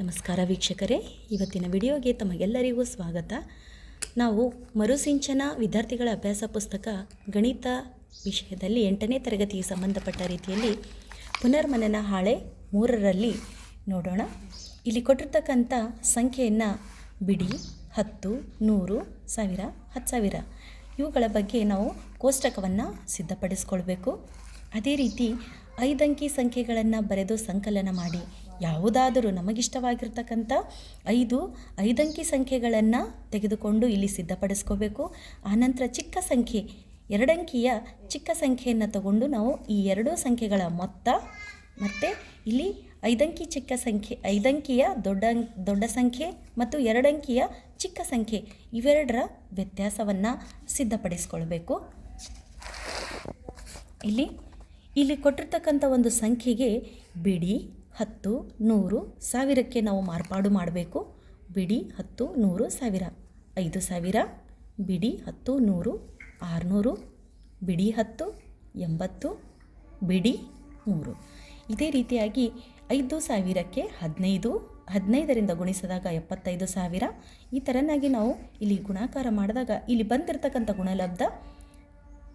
ನಮಸ್ಕಾರ ವೀಕ್ಷಕರೇ. ಇವತ್ತಿನ ವಿಡಿಯೋಗೆ ತಮಗೆಲ್ಲರಿಗೂ ಸ್ವಾಗತ. ನಾವು ಮರುಸಿಂಚನ ವಿದ್ಯಾರ್ಥಿಗಳ ಅಭ್ಯಾಸ ಪುಸ್ತಕ ಗಣಿತ ವಿಷಯದಲ್ಲಿ ಎಂಟನೇ ತರಗತಿಗೆ ಸಂಬಂಧಪಟ್ಟ ರೀತಿಯಲ್ಲಿ ಪುನರ್ಮನನ ಹಾಳೆ ಮೂರರಲ್ಲಿ ನೋಡೋಣ. ಇಲ್ಲಿ ಕೊಟ್ಟಿರ್ತಕ್ಕಂಥ ಸಂಖ್ಯೆಯನ್ನು ಬಿಡಿ, ಹತ್ತು, ನೂರು, ಸಾವಿರ, ಹತ್ತು ಸಾವಿರ. ಇವುಗಳ ಬಗ್ಗೆ ನಾವು ಕೋಷ್ಟಕವನ್ನು ಸಿದ್ಧಪಡಿಸ್ಕೊಳ್ಬೇಕು. ಅದೇ ರೀತಿ ಐದಂಕಿ ಸಂಖ್ಯೆಗಳನ್ನು ಬರೆದು ಸಂಕಲನ ಮಾಡಿ. ಯಾವುದಾದರೂ ನಮಗಿಷ್ಟವಾಗಿರ್ತಕ್ಕಂಥ ಐದು ಐದಂಕಿ ಸಂಖ್ಯೆಗಳನ್ನು ತೆಗೆದುಕೊಂಡು ಇಲ್ಲಿ ಸಿದ್ಧಪಡಿಸ್ಕೋಬೇಕು. ಆನಂತರ ಚಿಕ್ಕ ಸಂಖ್ಯೆ, ಎರಡಂಕಿಯ ಚಿಕ್ಕ ಸಂಖ್ಯೆಯನ್ನು ತಗೊಂಡು ನಾವು ಈ ಎರಡೂ ಸಂಖ್ಯೆಗಳ ಮೊತ್ತ ಮತ್ತು ಇಲ್ಲಿ ಐದಂಕಿ ಚಿಕ್ಕ ಸಂಖ್ಯೆ, ಐದಂಕಿಯ ದೊಡ್ಡ ದೊಡ್ಡ ಸಂಖ್ಯೆ ಮತ್ತು ಎರಡಂಕಿಯ ಚಿಕ್ಕ ಸಂಖ್ಯೆ ಇವೆರಡರ ವ್ಯತ್ಯಾಸವನ್ನು ಸಿದ್ಧಪಡಿಸ್ಕೊಳ್ಬೇಕು. ಇಲ್ಲಿ ಇಲ್ಲಿ ಕೊಟ್ಟಿರ್ತಕ್ಕಂಥ ಒಂದು ಸಂಖ್ಯೆಗೆ ಬಿಡಿ. ಹತ್ತು ನೂರು ಸಾವಿರಕ್ಕೆ ನಾವು ಮಾರ್ಪಾಡು ಮಾಡಬೇಕು. ಬಿಡಿ ಹತ್ತು ನೂರು ಸಾವಿರ. ಐದು ಸಾವಿರ. ಬಿಡಿ ಹತ್ತು ನೂರು. ಆರುನೂರು. ಬಿಡಿ ಹತ್ತು. ಎಂಬತ್ತು. ಬಿಡಿ ನೂರು ಇದೇ ರೀತಿಯಾಗಿ ಐದು ಸಾವಿರಕ್ಕೆ ಹದಿನೈದು, ಹದಿನೈದರಿಂದ ಗುಣಿಸಿದಾಗ ಎಪ್ಪತ್ತೈದು ಸಾವಿರ. ಈ ಥರನಾಗಿ ನಾವು ಇಲ್ಲಿ ಗುಣಾಕಾರ ಮಾಡಿದಾಗ ಇಲ್ಲಿ ಬಂದಿರತಕ್ಕಂಥ ಗುಣಲಬ್ಧ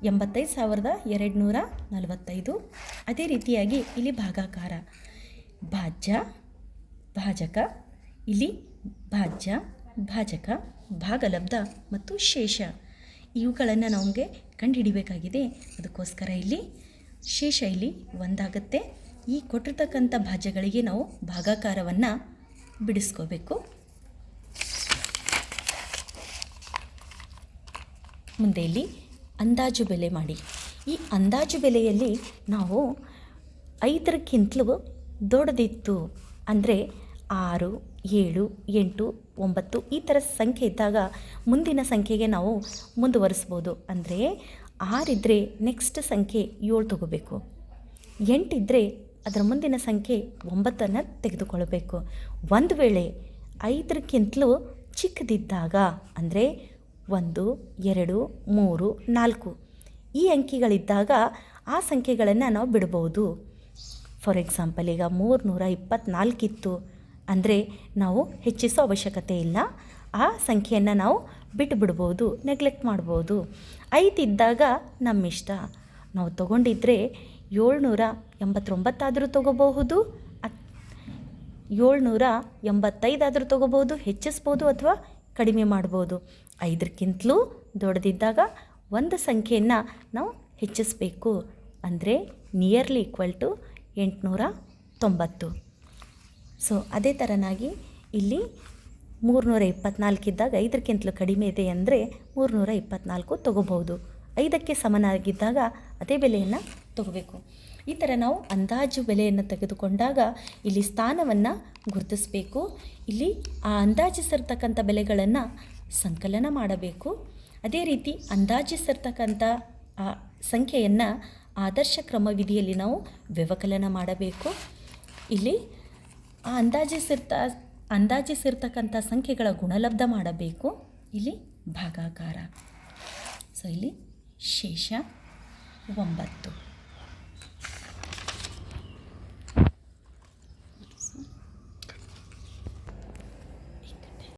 ಎಂಬತ್ತೈದು ಸಾವಿರದ ಎರಡು ನೂರ ನಲವತ್ತೈದು. ಅದೇ ರೀತಿಯಾಗಿ ಇಲ್ಲಿ ಭಾಗಾಕಾರ. ಭಾಜ್ಯ, ಭಾಜಕ ಇಲ್ಲಿ ಭಾಜ್ಯ, ಭಾಜಕ, ಭಾಗಲಬ್ಧ ಮತ್ತು ಶೇಷ. ಇವುಗಳನ್ನು ನಮಗೆ ಕಂಡುಹಿಡಿಬೇಕಾಗಿದೆ. ಅದಕ್ಕೋಸ್ಕರ ಇಲ್ಲಿ ಶೇಷ ಇಲ್ಲಿ ಒಂದಾಗುತ್ತೆ. ಈ ಕೊಟ್ಟಿರ್ತಕ್ಕಂಥ ಭಾಜ್ಯಗಳಿಗೆ ನಾವು ಭಾಗಾಕಾರವನ್ನು ಬಿಡಿಸ್ಕೋಬೇಕು. ಮುಂದೆ ಇಲ್ಲಿ ಅಂದಾಜು ಬೆಲೆ ಮಾಡಿ. ಈ ಅಂದಾಜು ಬೆಲೆಯಲ್ಲಿ ನಾವು ಐದರಕ್ಕಿಂತಲೂ ದೊಡ್ಡದಿತ್ತು. ಅಂದರೆ ಆರು, ಏಳು, ಎಂಟು, ಒಂಬತ್ತು ಈ ಥರ ಸಂಖ್ಯೆ ಇದ್ದಾಗ ಮುಂದಿನ ಸಂಖ್ಯೆಗೆ ನಾವು ಮುಂದುವರಿಸ್ಬೋದು. ಅಂದರೆ ಆರಿದ್ದರೆ ನೆಕ್ಸ್ಟ್ ಸಂಖ್ಯೆ ಏಳು ತಗೋಬೇಕು. ಎಂಟಿದ್ದರೆ ಅದರ ಮುಂದಿನ ಸಂಖ್ಯೆ ಒಂಬತ್ತನ್ನು ತೆಗೆದುಕೊಳ್ಬೇಕು. ಒಂದು ವೇಳೆ ಐದರಕ್ಕಿಂತಲೂ ಚಿಕ್ಕದಿದ್ದಾಗ ಅಂದರೆ ಒಂದು, ಎರಡು, ಮೂರು, ನಾಲ್ಕು ಈ ಅಂಕಿಗಳಿದ್ದಾಗ ಆ ಸಂಖ್ಯೆಗಳನ್ನು ನಾವು ಬಿಡ್ಬೋದು. ಫಾರ್ ಎಕ್ಸಾಂಪಲ್ ಈಗ ಮೂರುನೂರ ಇಪ್ಪತ್ತ್ನಾಲ್ಕಿತ್ತು ಅಂದರೆ ನಾವು ಹೆಚ್ಚಿಸೋ ಅವಶ್ಯಕತೆ ಇಲ್ಲ. ಆ ಸಂಖ್ಯೆಯನ್ನು ನಾವು ಬಿಟ್ಟು ಬಿಡ್ಬೋದು ನೆಗ್ಲೆಕ್ಟ್ ಮಾಡ್ಬೋದು. ನಮ್ಮ ಇಷ್ಟ ನಾವು ತೊಗೊಂಡಿದ್ರೆ ಏಳ್ನೂರ ಎಂಬತ್ತೊಂಬತ್ತಾದರೂ ತೊಗೋಬಹುದು ಏಳ್ನೂರ ಎಂಬತ್ತೈದಾದರೂ ತೊಗೋಬೋದು ಹೆಚ್ಚಿಸ್ಬೋದು ಅಥವಾ ಕಡಿಮೆ ಮಾಡ್ಬೋದು. ಐದಕ್ಕಿಂತಲೂ ದೊಡ್ಡದಿದ್ದಾಗ ಒಂದು ಸಂಖ್ಯೆಯನ್ನು ನಾವು ಹೆಚ್ಚಿಸಬೇಕು. ಅಂದರೆ ನಿಯರ್ಲಿ ಈಕ್ವಲ್ ಟು ಎಂಟುನೂರ ತೊಂಬತ್ತು. ಸೊ ಅದೇ ಥರನಾಗಿ ಇಲ್ಲಿ ಮೂರುನೂರ ಇಪ್ಪತ್ತ್ನಾಲ್ಕಿದ್ದಾಗ ಐದಕ್ಕಿಂತಲೂ ಕಡಿಮೆ ಇದೆ ಅಂದರೆ ಮೂರುನೂರ ಇಪ್ಪತ್ನಾಲ್ಕು ತೊಗೋಬೋದು ಐದಕ್ಕೆ ಸಮನಾಗಿದ್ದಾಗ ಅದೇ ಬೆಲೆಯನ್ನು ತಗೋಬೇಕು. ಈ ಥರ ನಾವು ಅಂದಾಜು ಬೆಲೆಯನ್ನು ತೆಗೆದುಕೊಂಡಾಗ ಇಲ್ಲಿ ಸ್ಥಾನವನ್ನು ಗುರುತಿಸಬೇಕು. ಇಲ್ಲಿ ಆ ಅಂದಾಜಿಸಿರ್ತಕ್ಕಂಥ ಬೆಲೆಗಳನ್ನು ಸಂಕಲನ ಮಾಡಬೇಕು. ಅದೇ ರೀತಿ ಅಂದಾಜಿಸಿರ್ತಕ್ಕಂಥ, ಆ, ಸಂಖ್ಯೆಯನ್ನು ಆದರ್ಶ ಕ್ರಮವಿಧಿಯಲ್ಲಿ ನಾವು ವ್ಯವಕಲನ ಮಾಡಬೇಕು. ಇಲ್ಲಿ ಆ ಅಂದಾಜಿಸಿರ್ತ ಅಂದಾಜಿಸಿರ್ತಕ್ಕಂಥ ಸಂಖ್ಯೆಗಳ ಗುಣಲಬ್ಧ ಮಾಡಬೇಕು. ಇಲ್ಲಿ ಭಾಗಾಕಾರ. ಸೊ ಇಲ್ಲಿ ಶೇಷ ಒಂಬತ್ತು.